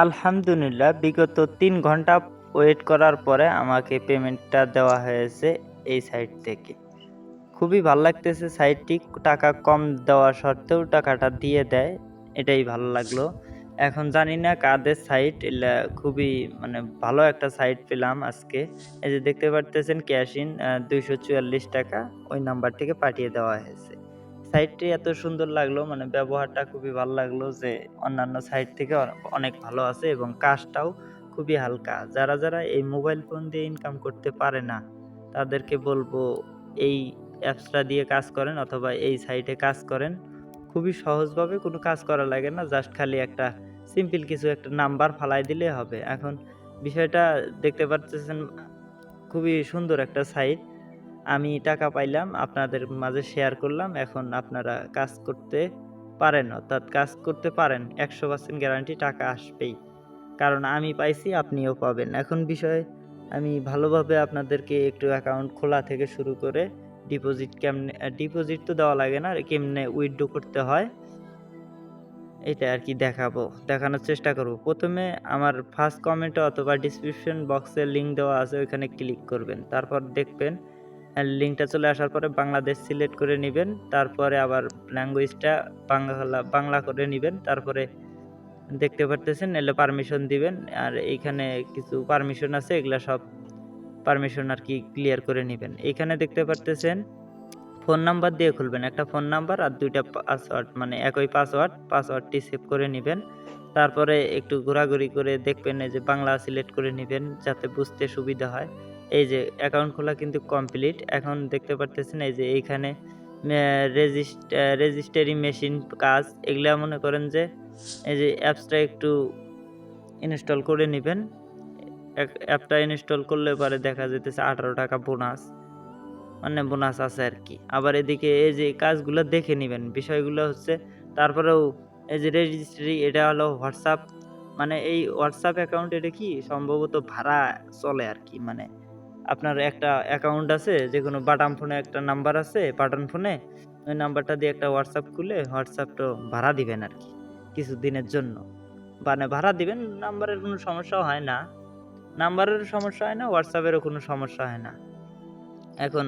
আলহামদুলিল্লাহ, বিগত তিন ঘণ্টা ওয়েট করার পরে আমাকে পেমেন্টটা দেওয়া হয়েছে এই সাইট থেকে। খুবই ভালো লাগতেছে সাইটটি, টাকা কম দেওয়া সত্ত্বেও টাকাটা দিয়ে দেয়, এটাই ভালো লাগল। এখন জানি না কাদের সাইট, এলা খুবই মানে ভালো একটা সাইট পেলাম আজকে। এই যে দেখতে পারতেছেন ক্যাশ ইন দুইশো চুয়াল্লিশ টাকা, ওই নাম্বার থেকে পাঠিয়ে দেওয়া হয়েছে। সাইটটি এত সুন্দর লাগল মানে ব্যবহারটা খুবই ভালো লাগল যে অন্যান্য সাইট থেকে অনেক ভালো আছে এবং কাজটাও খুবই হালকা। যারা যারা এই মোবাইল ফোন দিয়ে ইনকাম করতে পারে না, তাদেরকে বলব এই অ্যাপসটা দিয়ে কাজ করেন অথবা এই সাইটে কাজ করেন। খুবই সহজভাবে কোনো কাজ করা লাগে না, জাস্ট খালি একটা সিম্পল কিছু একটা নাম্বার ফালাই দিলে হবে। এখন বিষয়টা দেখতে পাচ্ছেন খুবই সুন্দর একটা সাইট। আমি টাকা পাইলাম, আপনাদের মাঝে শেয়ার করলাম, এখন আপনারা কাজ করতে পারেন অর্থাৎ কাজ করতে পারেন, একশো পার্সেন্ট গ্যারান্টি টাকা আসবেই। কারণ আমি পাইছি, আপনিও পাবেন। এখন বিষয়, আমি ভালোভাবে আপনাদেরকে একটু অ্যাকাউন্ট খোলা থেকে শুরু করে ডিপোজিট কেমনে ডিপোজিট তো দেওয়া লাগে না কেমনে উইথড্র করতে হয়, এটা আর কি দেখাবো, দেখানোর চেষ্টা করব। প্রথমে আমার ফার্স্ট কমেন্টে অথবা ডিসক্রিপশন বক্সে লিঙ্ক দেওয়া আছে, ওইখানে ক্লিক করবেন। তারপর দেখবেন লিঙ্কটা চলে আসার পরে বাংলাদেশ সিলেক্ট করে নেবেন। তারপরে আবার ল্যাঙ্গুয়েজটা বাংলা বাংলা করে নেবেন। তারপরে দেখতে পারতেছেন, এলে পারমিশন দিবেন। আর এইখানে কিছু পারমিশন আছে, এগুলা সব পারমিশন আর কি ক্লিয়ার করে নেবেন। এইখানে দেখতে পারতেছেন ফোন নাম্বার দিয়ে খুলবেন। একটা ফোন নাম্বার আর দুইটা পাসওয়ার্ড মানে একই পাসওয়ার্ড পাসওয়ার্ডটি সেভ করে নেবেন। তারপরে একটু ঘোরাঘুরি করে দেখবেন যে বাংলা সিলেক্ট করে নেবেন, যাতে বুঝতে সুবিধা হয়। এই যে অ্যাকাউন্ট খোলা কিন্তু কমপ্লিট এখন দেখতে পারতেছেন এই যে এইখানে রেজিস্টারি মেশিন কাজ। এগুলা মনে করেন যে এই যে অ্যাপসটা একটু ইনস্টল করে নেবেন। অ্যাপটা ইনস্টল করলে পরে দেখা যেতেছে আঠারো টাকা বোনাস মানে বোনাস আছে আর কি। আবার এদিকে এই যে কাজগুলো দেখে নেবেন। বিষয়গুলো হচ্ছে তারপরেও এই যে রেজিস্ট্রি এটা হলো হোয়াটসঅ্যাপ মানে এই হোয়াটসঅ্যাপ অ্যাকাউন্ট এটা কি? সম্ভবত ভাড়া চলে আর কি। মানে আপনার একটা অ্যাকাউন্ট আছে যে কোনো বাটাম ফোনে একটা নাম্বার আছে বাটন ফোনে ওই নাম্বারটা দিয়ে একটা হোয়াটসঅ্যাপ খুলে হোয়াটসঅ্যাপটা ভাড়া দিবেন আর কি, কিছু দিনের জন্য। মানে ভাড়া দিবেন নাম্বারের কোনো সমস্যা হয় না। নাম্বারের সমস্যা হয় না হোয়াটসঅ্যাপেরও কোনো সমস্যা হয় না। এখন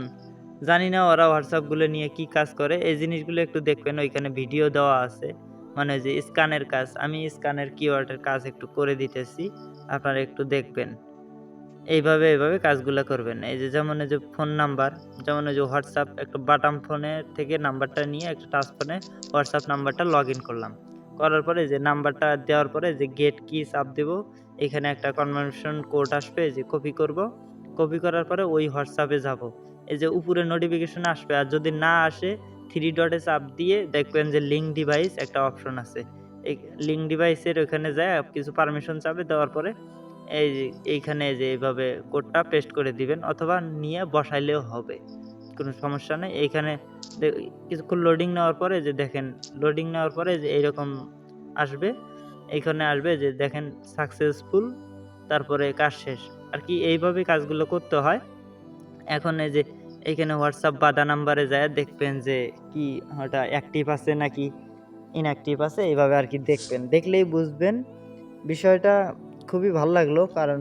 জানি না ওরা হোয়াটসঅ্যাপগুলো নিয়ে কি কাজ করে, এই জিনিসগুলো একটু দেখবেন, ওইখানে ভিডিও দেওয়া আছে। মানে যে স্ক্যানের কাজ, আমি স্ক্যানের কিওয়ার্ডের কাজ একটু করে দিতেছি, আপনারা একটু দেখবেন। এইভাবে এইভাবে কাজগুলো করবেন। এই যে যেমন এই যে ফোন নাম্বার, যেমন এই যে হোয়াটসঅ্যাপ একটা বাটাম ফোনে থেকে নাম্বারটা নিয়ে একটা টাচ ফোনে হোয়াটসঅ্যাপ নাম্বারটা লগ ইন করলাম। করার পরে যে নাম্বারটা দেওয়ার পরে যে গেট কি চাপ দেব, এখানে একটা কনভার্সন কোড আসবে যে কপি করব। কপি করার পরে ওই হোয়াটসঅ্যাপে যাব। এই যে উপরে নোটিফিকেশন আসবে, আর যদি না আসে থ্রি ডটে চাপ দিয়ে দেখবেন যে লিঙ্ক ডিভাইস একটা অপশন আছে। এই লিঙ্ক ডিভাইসের ওখানে যায়, কিছু পারমিশন চাবে, দেওয়ার পরে এই এইখানে যে এইভাবে কোডটা পেস্ট করে দিবেন অথবা নিয়ে বসাইলেও হবে, কোনো সমস্যা নেই। এইখানে কিছুক্ষণ লোডিং নেওয়ার পরে যে দেখেন লোডিং নেওয়ার পরে যে এইরকম আসবে, এইখানে আসবে যে দেখেন সাকসেসফুল তারপরে কাজ শেষ। আর কি এইভাবে কাজগুলো করতে হয়। এখন এই যে এইখানে হোয়াটসঅ্যাপ বাধা নাম্বারে যায়, দেখবেন যে কি ওটা অ্যাক্টিভ আছে নাকি ইনঅ্যাক্টিভ আছে, এইভাবে আর কি দেখবেন। দেখলেই বুঝবেন। বিষয়টা খুবই ভালো লাগল, কারণ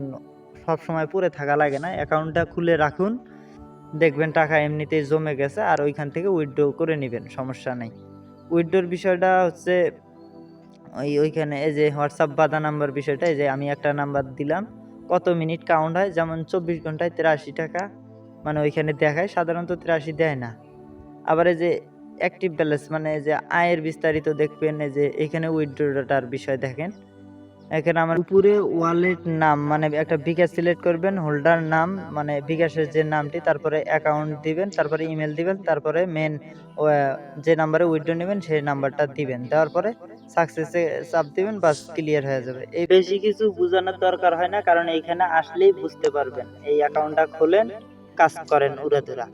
সব সময় পড়ে থাকা লাগে না। অ্যাকাউন্টটা খুলে রাখুন, দেখবেন টাকা এমনিতেই জমে গেছে, আর ওইখান থেকে উইথড্র করে নেবেন, সমস্যা নেই। উইথড্রোর বিষয়টা হচ্ছে, ওই ওইখানে এই যে হোয়াটসঅ্যাপ বাধা নাম্বার বিষয়টা, এই যে আমি একটা নাম্বার দিলাম, কত মিনিট কাউন্ট হয়? যেমন চব্বিশ ঘন্টায় তিরাশি টাকা মানে ওইখানে দেখায়, সাধারণত তিরাশি দেয় না। আবার এই যে অ্যাক্টিভ ব্যালেন্স মানে যে আয়ের বিস্তারিত দেখবেন, এই যে এখানে উইথড্রটার বিষয় দেখেন এখানে আমার উপরে ওয়ালেট নাম মানে একটা বিকাশ সিলেক্ট করবেন হোল্ডার নাম মানে বিকাশের যে নামটি, তারপরে অ্যাকাউন্ট দিবেন, তারপরে ইমেল দিবেন, তারপরে মেন যে নাম্বারে উইথড্র নেবেন, সেই নাম্বারটা দিবেন। দেওয়ার পরে সাকসেসে চাপ দিবেন, বাস ক্লিয়ার হয়ে যাবে। এই বেশি কিছু বোঝানোর দরকার হয় না, কারণ এইখানে আসলেই বুঝতে পারবেন। এই অ্যাকাউন্টটা খোলেন, কাজ করেন উড়াধুরা